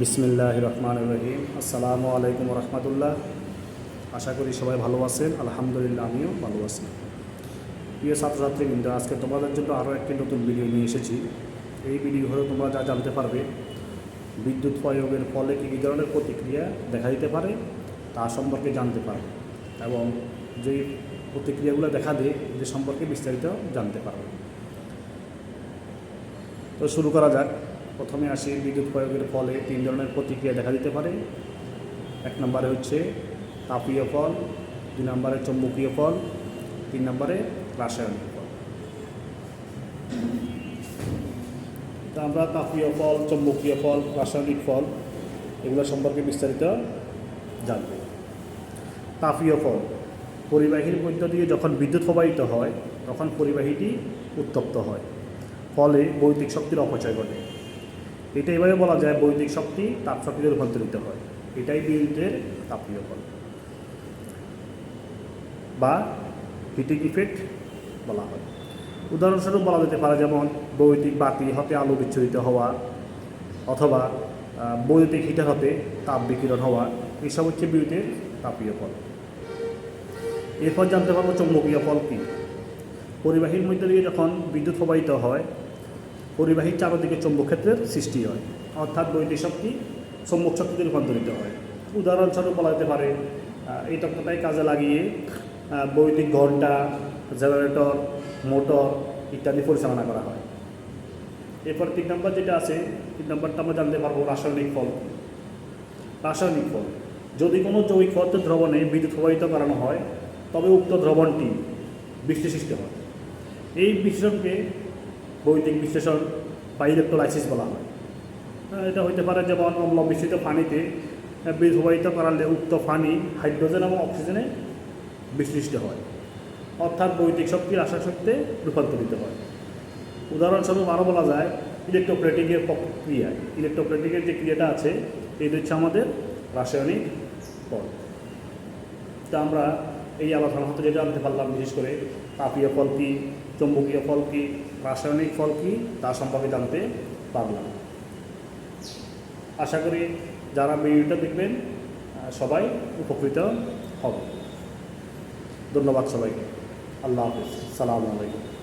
বিসমিল্লাহ রহমান রহিম আসসালামু আলাইকুম রহমতুল্লাহ আশা করি সবাই ভালো আছেন। আলহামদুলিল্লাহ, আমিও ভালো আছি। প্রিয় ছাত্রছাত্রীবৃন্দ আজকে তোমাদের জন্য আরও একটি নতুন ভিডিও নিয়ে এসেছি। এই ভিডিও হলে তোমরা যা জানতে পারবে, বিদ্যুৎ প্রয়োগের ফলে কী কী ধরনের প্রতিক্রিয়া দেখা দিতে পারে তা সম্পর্কে জানতে পারবে এবং যেই প্রতিক্রিয়াগুলো দেখা দেয় যে সম্পর্কে বিস্তারিত জানতে পারবে তো শুরু করা যাক। প্রথমে আসি বিদ্যুৎ প্রয়োগের ফলে তিন ধরনের প্রতিক্রিয়া দেখা দিতে পারে। এক নম্বরে হচ্ছে তাপীয় ফল দুই নম্বরে চৌম্বকীয় ফল, তিন নম্বরে রাসায়নিক ফল। তো আমরা তাপীয় ফল, চৌম্বকীয় ফল, রাসায়নিক ফল এগুলো সম্পর্কে বিস্তারিত জানব। তাপীয় ফল, পরিবাহীর মধ্য দিয়ে যখন বিদ্যুৎ প্রবাহিত হয়, তখন পরিবাহীটি উত্তপ্ত হয়। ফলে বৈদ্যুতিক শক্তির অপচয় ঘটে। এটা এভাবে বলা যায় বৈদ্যুতিক শক্তি, তাপ শক্তিতে রূপান্তরিত হয়। এটাই বিদ্যুতের তাপীয় ফল বা হিটিং ইফেক্ট বলা হয়। উদাহরণস্বরূপ বলা যেতে পারে যেমন বৈদ্যুতিক বাতি হতে আলো বিচ্ছুরিত হওয়া অথবা বৈদ্যুতিক হিটার হতে তাপ বিকিরণ হওয়া, এসব হচ্ছে বিদ্যুতের তাপীয় ফল এরপর জানতে পারব চৌম্বকীয় ফল কী। পরিবাহীর মধ্যে দিয়ে যখন বিদ্যুৎ প্রবাহিত হয় পরিবাহীর চারদিকে চৌম্বক ক্ষেত্রের সৃষ্টি হয়। অর্থাৎ বৈদ্যুতিক শক্তি চৌম্বক শক্তিতে রূপান্তরিত হয়। উদাহরণস্বরূপ বলা যেতে পারে এই তত্ত্বটাই কাজে লাগিয়ে বৈদ্যুতিক ঘণ্টা, জেনারেটর, মোটর ইত্যাদি পরিচালনা করা হয়। এরপর তিন নম্বর যেটা আছে, তিন নম্বরটা আমরা জানতে পারব রাসায়নিক ফল। রাসায়নিক ফল। যদি কোনো জৈবিক পদার্থ দ্রবণে বিদ্যুৎ প্রবাহিত করানো হয়, তবে উক্ত দ্রবণটি বিশ্লেষিত হয়। এই বিশ্লেষণকে বৈদিক বিশ্লেষণ বা ইলেকট্রোলাইসিস বলা হয়। এটা হইতে পারে যেমন অম্ল মিশ্রিত পানিতে বিদ্যুৎ করালে উক্ত পানি হাইড্রোজেন এবং অক্সিজেনে বিশ্লিষ্ট হয়, অর্থাৎ বৈদিক শক্তি রাসায়নিক শক্তিতে রূপান্তরিত হয়। উদাহরণস্বরূপ আরও বলা যায় ইলেকট্রোপ্লেটিংয়ের প্রক্রিয়া ইলেকট্রোপ্লেটিংয়ের যে ক্রিয়াটা আছে এটা হচ্ছে আমাদের রাসায়নিক ফল তা আমরা এই আলোচনা হতে যেটা জানতে পারলাম, বিশেষ করে তাপীয় ফল কী, চৌম্বকীয় ফল কী, রাসায়নিক ফল কী, তা সম্পর্কে জানতে পারলাম। আশা করি যারা ভিডিওটা দেখবেন সবাই উপকৃত হবে। ধন্যবাদ সবাইকে। আল্লাহ হাফিজ। সালামু আলাইকুম।